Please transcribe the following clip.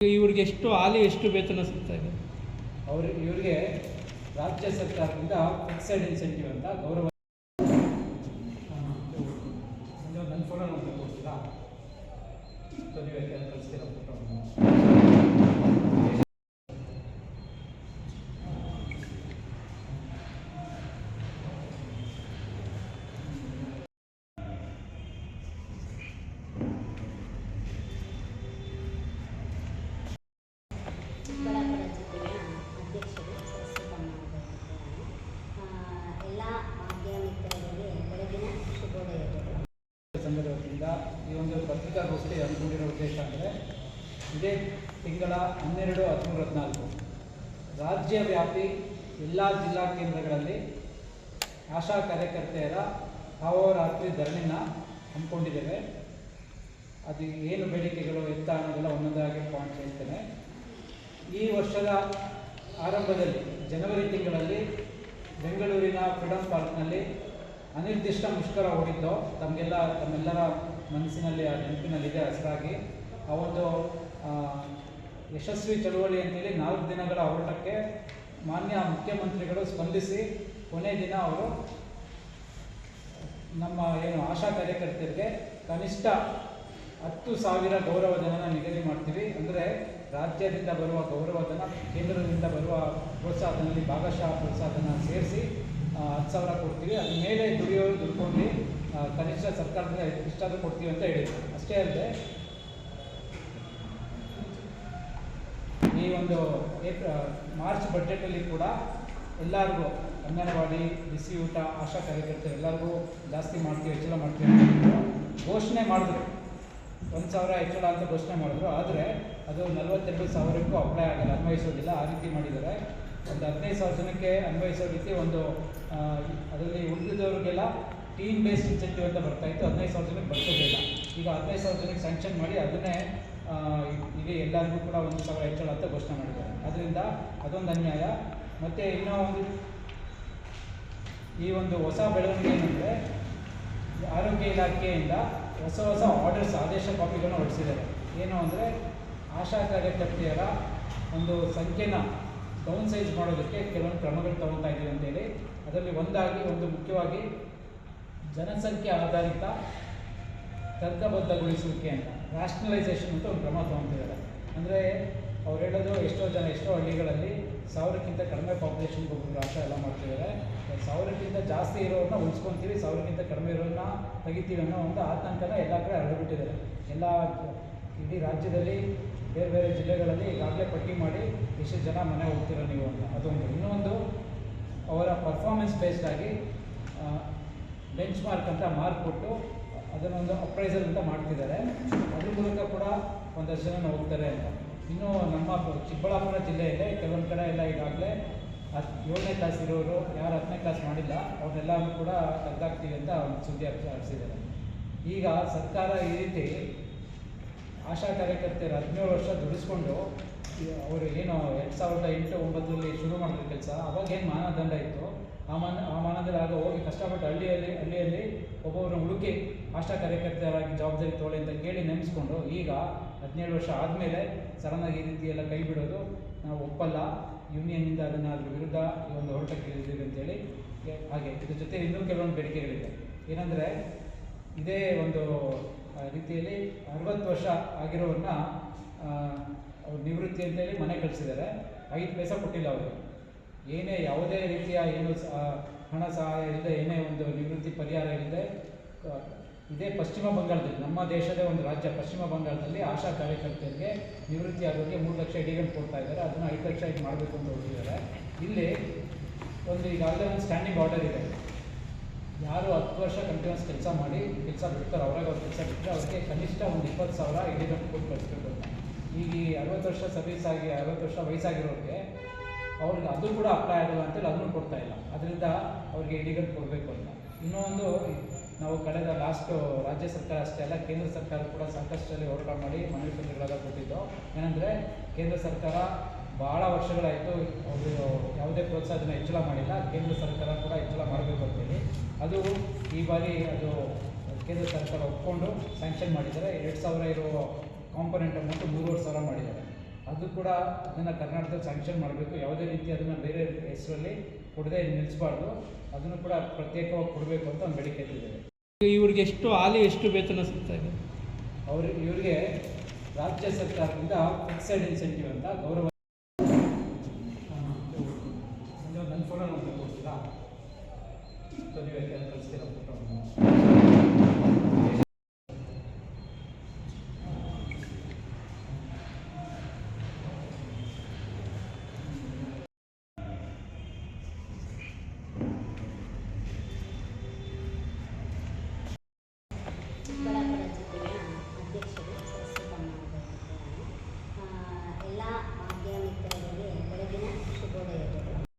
ಇವ್ರಿಗೆ ಎಷ್ಟು ಹಾಲಿ ಎಷ್ಟು ವೇತನ ಸಿಗ್ತಾ ಇದೆ? ಅವರು ಇವರಿಗೆ ರಾಜ್ಯ ಸರ್ಕಾರದಿಂದ ಫಿಕ್ಸೆಡ್ ಇನ್ಸೆಂಟಿವ್ ಅಂತ ಗೌರವ ನನ್ನ ಫೋಟೋ ನೋಡ್ತಾ ಕೊಡ್ತೀರಾ? ಕಳಿಸ್ತೀರಾ ಫೋಟೋ ಅಂದರೆ ಇದೇ ತಿಂಗಳ ಹನ್ನೆರಡು ಹದಿಮೂರು ಹದಿನಾಲ್ಕು ರಾಜ್ಯವ್ಯಾಪಿ ಎಲ್ಲ ಜಿಲ್ಲಾ ಕೇಂದ್ರಗಳಲ್ಲಿ ಆಶಾ ಕಾರ್ಯಕರ್ತೆಯರ ಅಹೋರಾತ್ರಿ ಧರಣಿನ ಹಮ್ಮಿಕೊಂಡಿದ್ದೇವೆ. ಅದು ಏನು ಬೇಡಿಕೆಗಳು, ಎತ್ತ ಅನ್ನೋದೆಲ್ಲ ಒಂದೊಂದಾಗಿ ಪಾಯಿಂಟ್ ಹೇಳ್ತೇನೆ. ಈ ವರ್ಷದ ಆರಂಭದಲ್ಲಿ, ಜನವರಿ ತಿಂಗಳಲ್ಲಿ ಬೆಂಗಳೂರಿನ ಫ್ರೀಡಮ್ ಪಾರ್ಕ್ನಲ್ಲಿ ಅನಿರ್ದಿಷ್ಟ ಮುಷ್ಕರ ಹೂಡಿದ್ದು, ತಮಗೆಲ್ಲ, ತಮ್ಮೆಲ್ಲರ ಮನಸ್ಸಿನಲ್ಲಿ ಆ ನೆನಪಿನಲ್ಲಿದೆ ಹೆಸರಾಗಿ. ಆ, ಯಶಸ್ವಿ ಚಳುವಳಿ ಅಂತೇಳಿ ನಾಲ್ಕು ದಿನಗಳ ಹೋರಾಟಕ್ಕೆ ಮಾನ್ಯ ಮುಖ್ಯಮಂತ್ರಿಗಳು ಸ್ಪಂದಿಸಿ ಕೊನೆ ದಿನ ಅವರು ನಮ್ಮ ಏನು ಆಶಾ ಕಾರ್ಯಕರ್ತರಿಗೆ ಕನಿಷ್ಠ ಹತ್ತು ಸಾವಿರ ಗೌರವಧನ ನಿಗದಿ ಮಾಡ್ತೀವಿ. ಅಂದರೆ ರಾಜ್ಯದಿಂದ ಬರುವ ಗೌರವಧನ ಕೇಂದ್ರದಿಂದ ಬರುವ ಪ್ರೋತ್ಸಾಹದಲ್ಲಿ ಭಾಗಶಃ ಪ್ರೋತ್ಸಾಹಧನ ಸೇರಿಸಿ ಹತ್ತು ಸಾವಿರ ಕೊಡ್ತೀವಿ. ಅದ್ರ ಮೇಲೆ ದುಡಿಯೋರು ದುಡ್ಕೊಂಡು ಕನಿಷ್ಠ ಸರ್ಕಾರದಿಂದ ಇಷ್ಟಾದರೂ ಕೊಡ್ತೀವಿ ಅಂತ ಹೇಳಿದ್ರು. ಅಷ್ಟೇ ಅಲ್ಲದೆ ಈ ಒಂದು ಏಪ್ರಿಲ್ ಮಾರ್ಚ್ ಬಜೆಟಲ್ಲಿ ಕೂಡ ಎಲ್ಲರಿಗೂ ಅಂಗನವಾಡಿ ಬಿಸಿ ಊಟ ಆಶಾ ಕಾರ್ಯಕರ್ತರು ಎಲ್ಲರಿಗೂ ಜಾಸ್ತಿ ಮಾಡ್ತೀವಿ, ಹೆಚ್ಚಳ ಮಾಡ್ತೀವಿ ಅಂತ ಘೋಷಣೆ ಮಾಡಿದ್ರು. ಒಂದು ಸಾವಿರ ಹೆಚ್ಚಳ ಅಂತ ಘೋಷಣೆ ಮಾಡಿದ್ರು. ಆದರೆ ಅದು ನಲವತ್ತೆರಡು ಸಾವಿರಕ್ಕೂ ಅಪ್ಲೈ ಆಗಲ್ಲ, ಅನ್ವಯಿಸೋದಿಲ್ಲ. ಆ ರೀತಿ ಮಾಡಿದ್ದಾರೆ. ಒಂದು ಹದಿನೈದು ಸಾವಿರ ಜನಕ್ಕೆ ಅನ್ವಯಿಸೋ ರೀತಿ ಒಂದು ಅದರಲ್ಲಿ ಉಳಿದಿದ್ದವ್ರಿಗೆಲ್ಲ ಟೀಮ್ ಬೇಸ್ಡ್ ಇನ್ಸೆಂಟಿವ್ ಅಂತ ಬರ್ತಾಯಿತ್ತು ಹದಿನೈದು ಸಾವಿರ ಜನಕ್ಕೆ ಬರ್ತಿರಲಿಲ್ಲ ಈಗ ಹದಿನೈದು ಸಾವಿರ ಜನಕ್ಕೆ ಸ್ಯಾಂಕ್ಷನ್ ಮಾಡಿ ಅದನ್ನೇ ಇಡೀ ಎಲ್ಲರಿಗೂ ಕೂಡ ಒಂದು ಸಾವಿರ ಹೆಚ್ಚಳ ಅಂತ ಘೋಷಣೆ ಮಾಡಿದ್ದಾರೆ. ಅದರಿಂದ ಅದೊಂದು ಅನ್ಯಾಯ. ಮತ್ತು ಇನ್ನೂ ಒಂದು ಈ ಒಂದು ಹೊಸ ಬೆಳವಣಿಗೆ ಏನಂದರೆ, ಆರೋಗ್ಯ ಇಲಾಖೆಯಿಂದ ಹೊಸ ಹೊಸ ಆರ್ಡರ್ಸ್ ಆದೇಶ ಕಾಪಿಗಳನ್ನು ಹೊರಡಿಸಿದ್ದಾರೆ. ಏನು ಅಂದರೆ, ಆಶಾ ಕಾರ್ಯಕರ್ತೆಯರ ಒಂದು ಸಂಖ್ಯೆನ ಡೌನ್ ಸೈಜ್ ಮಾಡೋದಕ್ಕೆ ಕೆಲವೊಂದು ಕ್ರಮಗಳು ತಗೊಳ್ತಾ ಇದ್ದೀವಿ ಅಂತೇಳಿ. ಅದರಲ್ಲಿ ಒಂದಾಗಿ, ಒಂದು ಮುಖ್ಯವಾಗಿ ಜನಸಂಖ್ಯೆ ಆಧಾರಿತ ತರ್ಕಬದ್ಧಗೊಳಿಸುವಿಕೆ ಅಂತ ರ್ಯಾಷನಲೈಸೇಷನ್ ಅಂತ ಒಂದು ಕ್ರಮ ತೊಗೊತಿದ್ದಾರೆ ಅಂದರೆ ಅವ್ರು ಹೇಳೋದು ಎಷ್ಟೋ ಜನ ಎಷ್ಟೋ ಹಳ್ಳಿಗಳಲ್ಲಿ ಸಾವಿರಕ್ಕಿಂತ ಕಡಿಮೆ ಪಾಪ್ಯುಲೇಷನ್ಗೆ ಒಬ್ಬರು ಆಟ ಎಲ್ಲ ಮಾಡ್ತಿದ್ದಾರೆ. ಸಾವಿರಕ್ಕಿಂತ ಜಾಸ್ತಿ ಇರೋರನ್ನ ಉಳಿಸ್ಕೊತೀವಿ, ಸಾವಿರಕ್ಕಿಂತ ಕಡಿಮೆ ಇರೋರನ್ನ ತೆಗಿತೀವಿ ಅನ್ನೋ ಒಂದು ಆತಂಕನ ಎಲ್ಲ ಕಡೆ ಹರಡ್ಬಿಟ್ಟಿದ್ದಾರೆ. ಎಲ್ಲ ಇಡೀ ರಾಜ್ಯದಲ್ಲಿ, ಬೇರೆ ಬೇರೆ ಜಿಲ್ಲೆಗಳಲ್ಲಿ ಈಗಾಗಲೇ ಪಟ್ಟಿ ಮಾಡಿ ಎಷ್ಟು ಜನ ಮನೆ ಹೋಗ್ತೀರ ನೀವು ಅಂತ. ಅದೊಂದು. ಇನ್ನೊಂದು, ಅವರ ಪರ್ಫಾರ್ಮೆನ್ಸ್ ಬೇಸ್ಡ್ ಆಗಿ ಬೆಂಚ್ ಮಾರ್ಕ್ ಅಂತ ಮಾರ್ಕ್ ಕೊಟ್ಟು ಅದನ್ನೊಂದು ಅಪ್ರೈಸಲ್ ಅಂತ ಮಾಡ್ತಿದ್ದಾರೆ. ಅದ್ರ ಮೂಲಕ ಕೂಡ ಒಂದಷ್ಟು ಜನ ಹೋಗ್ತಾರೆ ಅಂತ. ಇನ್ನು ನಮ್ಮ ಚಿಕ್ಕಬಳ್ಳಾಪುರ ಜಿಲ್ಲೆಯಲ್ಲೇ ಕೆಲವೊಂದು ಕಡೆ ಎಲ್ಲ ಈಗಾಗಲೇ ಹತ್ತು ಏಳನೇ ಕ್ಲಾಸ್ ಇರೋರು, ಯಾರು ಹತ್ತನೇ ಕ್ಲಾಸ್ ಮಾಡಿಲ್ಲ, ಅವ್ರನ್ನೆಲ್ಲನೂ ಕೂಡ ತೆಗ್ದಾಕ್ತೀವಿ ಅಂತ ಒಂದು ಸುದ್ದಿ ಹರಿಸಿ ಹರಿಸಿದ್ದಾರೆ ಈಗ ಸರ್ಕಾರ ಈ ರೀತಿ ಆಶಾ ಕಾರ್ಯಕರ್ತೆಯರು ಹದಿನೇಳು ವರ್ಷ ದುಡಿಸ್ಕೊಂಡು, ಅವರು ಏನು ಎರಡು ಸಾವಿರದ ಎಂಟು ಒಂಬತ್ತರಲ್ಲಿ ಶುರು ಮಾಡಿದ ಕೆಲಸ, ಅವಾಗೇನು ಮಾನದಂಡ ಇತ್ತು? ಆ ಮಾನ ಆ ಮಾನದಲ್ಲಿ ಆಗ ಹೋಗಿ ಕಷ್ಟಪಟ್ಟು ಹಳ್ಳಿಯಲ್ಲಿ ಹಳ್ಳಿಯಲ್ಲಿ ಒಬ್ಬೊಬ್ಬರನ್ನ ಹುಡುಕಿ ಆಶಾ ಕಾರ್ಯಕರ್ತರಾಗಿ ಜವಾಬ್ದಾರಿ ತಗೊಳ್ಳಿ ಅಂತ ಕೇಳಿ ನೆನೆಸ್ಕೊಂಡು ಈಗ ಹದಿನೇಳು ವರ್ಷ ಆದಮೇಲೆ ಸಡನ್ನಾಗಿ ಈ ರೀತಿ ಎಲ್ಲ ಕೈ ಬಿಡೋದು ನಾವು ಒಪ್ಪಲ್ಲ. ಯೂನಿಯನ್ನಿಂದ ಅದನ್ನು ಅದ್ರ ವಿರುದ್ಧ ಈ ಒಂದು ಹೋರಾಟಕ್ಕೆ ಅಂತೇಳಿ ಹಾಗೆ ಇದ್ರ ಜೊತೆ ಇನ್ನೂ ಕೆಲವೊಂದು ಬೇಡಿಕೆಗಳಿದೆ. ಏನಂದರೆ ಇದೇ ಒಂದು ರೀತಿಯಲ್ಲಿ ಅರವತ್ತು ವರ್ಷ ಆಗಿರೋರನ್ನ ಅವ್ರು ನಿವೃತ್ತಿ ಅಂತೇಳಿ ಮನೆ ಕಳಿಸಿದ್ದಾರೆ. ಐದು ಪೈಸೆ ಕೊಟ್ಟಿಲ್ಲ ಅವರು. ಏನೇ ಯಾವುದೇ ರೀತಿಯ ಏನು ಹಣ ಸಹಾಯ ಇಲ್ಲದೆ ಏನೇ ಒಂದು ನಿವೃತ್ತಿ ಪರಿಹಾರ ಇಲ್ಲದೆ ಇದೇ ಪಶ್ಚಿಮ ಬಂಗಾಳದಲ್ಲಿ, ನಮ್ಮ ದೇಶದ ಒಂದು ರಾಜ್ಯ, ಪಶ್ಚಿಮ ಬಂಗಾಳದಲ್ಲಿ ಆಶಾ ಕಾರ್ಯಕರ್ತೆಯರಿಗೆ ನಿವೃತ್ತಿ ಆಗೋರಿಗೆ ಮೂರು ಲಕ್ಷ ಡಿಗಂಟ್ ಕೊಡ್ತಾ ಇದ್ದಾರೆ. ಅದನ್ನು ಐದು ಲಕ್ಷ ಇದು ಮಾಡಬೇಕು ಅಂತ ಹೊರಟಿದ್ದಾರೆ ಇಲ್ಲಿ ಒಂದು ಈಗಾಗಲೇ ಒಂದು ಸ್ಟ್ಯಾಂಡಿಂಗ್ ಆರ್ಡರ್ ಇದೆ. ಯಾರು ಹತ್ತು ವರ್ಷ ಕಂಟಿನ್ಯೂಸ್ ಕೆಲಸ ಮಾಡಿ, ಕೆಲಸ ಬಿಡ್ತಾರೆ, ಅವ್ರಾಗ ಅವ್ರ ಕೆಲಸ ಬಿಟ್ಟರೆ ಅವ್ರಿಗೆ ಕನಿಷ್ಠ ಒಂದು ಇಪ್ಪತ್ತು ಸಾವಿರ ಇಡಿಗಂಟು ಕೊಟ್ಟು ಕಳಿಸ್ಬೇಕು ಈಗ ಈ ಅರವತ್ತು ವರ್ಷ ಸರ್ವಿಸ್ ಆಗಿ, ಅರವತ್ತು ವರ್ಷ ವಯಸ್ಸಾಗಿರೋರಿಗೆ ಅವ್ರಿಗೆ ಅದು ಕೂಡ ಅಪ್ಲೈ ಆಗಲ್ಲ ಅಂತೇಳಿ ಅದನ್ನು ಕೊಡ್ತಾ ಇಲ್ಲ. ಅದರಿಂದ ಅವ್ರಿಗೆ ಇಡಿಗಂಟು ಕೊಡಬೇಕು ಅಂತ. ಇನ್ನೂ ನಾವು ಕಳೆದ ಲಾಸ್ಟ್ ರಾಜ್ಯ ಸರ್ಕಾರ ಅಷ್ಟೇ ಅಲ್ಲ, ಕೇಂದ್ರ ಸರ್ಕಾರ ಕೂಡ ಸಂಕಷ್ಟದಲ್ಲಿ ಹೋರಾಟ ಮಾಡಿ ಮನವಿ ಪತ್ರಗಳೆಲ್ಲ ಕೊಟ್ಟಿದ್ದು. ಏನಂದರೆ, ಕೇಂದ್ರ ಸರ್ಕಾರ ಭಾಳ ವರ್ಷಗಳಾಯಿತು ಅವರು ಯಾವುದೇ ಪ್ರೋತ್ಸಾಹನ ಹೆಚ್ಚಳ ಮಾಡಿಲ್ಲ. ಕೇಂದ್ರ ಸರ್ಕಾರ ಕೂಡ ಹೆಚ್ಚಳ ಮಾಡಬೇಕು ಅಂತೇಳಿ. ಅದು ಈ ಬಾರಿ ಅದು ಕೇಂದ್ರ ಸರ್ಕಾರ ಒಪ್ಕೊಂಡು ಸ್ಯಾಂಕ್ಷನ್ ಮಾಡಿದ್ದಾರೆ. ಎರಡು ಸಾವಿರ ಇರೋ ಕಾಂಪೊನೆಂಟ್ ಅಮೌಂಟು ಮೂರುವರೆ ಸಾವಿರ ಮಾಡಿದ್ದಾರೆ. ಅದು ಕೂಡ ಅದನ್ನು ಕರ್ನಾಟಕದಲ್ಲಿ ಸ್ಯಾಂಕ್ಷನ್ ಮಾಡಬೇಕು. ಯಾವುದೇ ರೀತಿ ಅದನ್ನು ಬೇರೆ ಹೆಸರಲ್ಲಿ ಕೊಡದೆ ನಿಲ್ಲಿಸಬಾರ್ದು ಅದನ್ನು ಕೂಡ ಪ್ರತ್ಯೇಕವಾಗಿ ಕೊಡಬೇಕು ಅಂತ ಒಂದು ಬೇಡಿಕೆ ಇಟ್ಟಿದ್ದೇವೆ. ಇವ್ರಿಗೆ ಎಷ್ಟು ಹಾಲಿ ಎಷ್ಟು ವೇತನ ಸಿಗ್ತಾ ಇದೆ? ಅವ್ರಿಗೆ ಇವರಿಗೆ ರಾಜ್ಯ ಸರ್ಕಾರದಿಂದ ಫಿಕ್ಸೆಡ್ ಇನ್ಸೆಂಟಿವ್ ಅಂತ ಗೌರವ